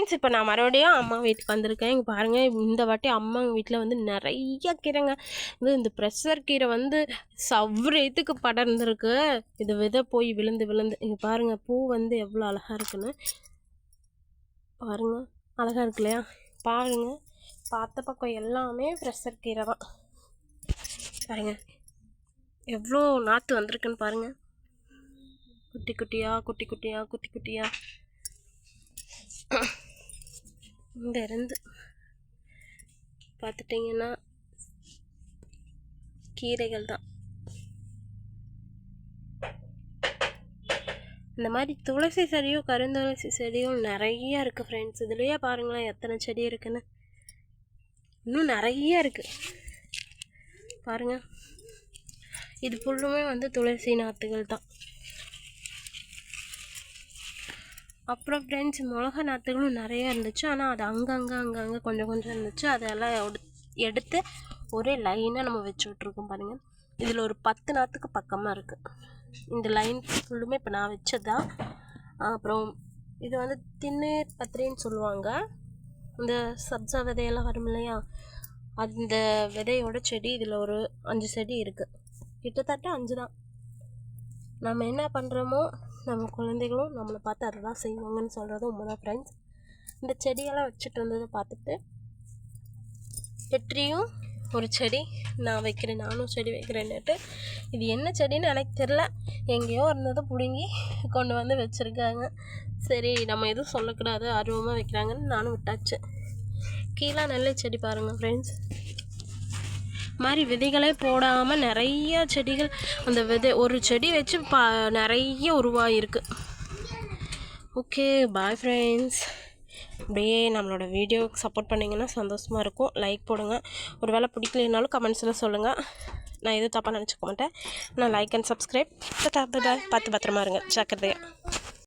Friends இப்போ நான் மறுபடியும் அம்மா வீட்டுக்கு வந்திருக்கேன். இங்கே பாருங்கள் இந்த வாட்டி அம்மா வீட்டில் வந்து நிறைய கீரைங்க. இது இந்த ப்ரெஷர் கீரை வந்து சவ்வரத்துக்கு படர்ந்துருக்கு. இது விதை போய் விழுந்து விழுந்து. இங்கே பாருங்கள் பூ வந்து எவ்வளோ அழகாக இருக்குன்னு. பாருங்கள் அழகாக இருக்கு இல்லையா? பாருங்கள் பார்த்த பக்கம் எல்லாமே ப்ரெஷர் கீரை தான். பாருங்கள் எவ்வளோ நாற்று வந்திருக்குன்னு பாருங்கள் குட்டி குட்டியா குட்டி குட்டியா குட்டி குட்டியா. இங்கேருந்து பார்த்துட்டிங்கன்னா கீரைகள் தான். இந்த மாதிரி துளசி செடியும் கருந்துளசி செடியும் நிறைய இருக்குது ஃப்ரெண்ட்ஸ் இதுலேயே பாருங்களேன் எத்தனை செடி இருக்குன்னு. இன்னும் நிறைய இருக்குது பாருங்கள் இது ஃபுல்லுமே வந்து துளசி நாற்றுகள் தான். அப்புறம் ஃப்ரெண்ட்ஸ் மிளகா நாற்றுகளும் நிறைய இருந்துச்சு. ஆனால் அது அங்கங்கே அங்கங்கே கொஞ்சம் கொஞ்சம் இருந்துச்சு. அதெல்லாம் எடுத்து ஒரே லைனாக நம்ம வச்சு விட்ருக்கோம் பாருங்கள் இதில் ஒரு பத்து நாற்றுக்கு பக்கமாக இருக்குது இந்த லைன் ஃபுல்லுமே இப்போ நான் வச்சதுதான். அப்புறம் இது வந்து தின்னு பத்திரின்னு சொல்லுவாங்க. இந்த சப்ஜா விதையெல்லாம் வரும் இல்லையா? அந்த விதையோட செடி இதில் ஒரு அஞ்சு செடி இருக்குது கிட்டத்தட்ட அஞ்சு தான் நம்ம என்ன பண்ணுறோமோ நம்ம குழந்தைகளும் நம்மளை பார்த்து அதை தான் செய்வாங்கன்னு சொல்கிறது உண்மைதான் ஃப்ரெண்ட்ஸ் இந்த செடியெல்லாம் வச்சுட்டு வந்ததை பார்த்துட்டு வெற்றியும் ஒரு செடி நான் வைக்கிறேன் நானும் செடி வைக்கிறேன்னுட்டு இது என்ன செடின்னு எனக்கு தெரில எங்கேயோ இருந்ததை பிடுங்கி கொண்டு வந்து வச்சுருக்காங்க. சரி நம்ம எதுவும் சொல்லக்கூடாது ஆர்வமாக வைக்கிறாங்கன்னு நானும் விட்டாச்சு. கீழே நெல்லை செடி பாருங்கள் ஃப்ரெண்ட்ஸ் மாதிரி விதைகளே போடாமல் நிறைய செடிகள் அந்த விதை ஒரு செடி வச்சு பா நிறைய உருவாகிருக்கு ஓகே பாய் ஃப்ரெண்ட்ஸ் அப்படியே நம்மளோட வீடியோவுக்கு சப்போர்ட் பண்ணிங்கன்னா சந்தோஷமாக இருக்கும். லைக் போடுங்க. ஒரு வேளை பிடிக்கலனாலும் கமெண்ட்ஸில் சொல்லுங்கள் நான் எதுவும் தப்பாக நினச்சிக்க மாட்டேன். நான் லைக் அண்ட் சப்ஸ்கிரைப் பார்த்து பத்திரமா இருங்க. ஜாக்கிரதையாக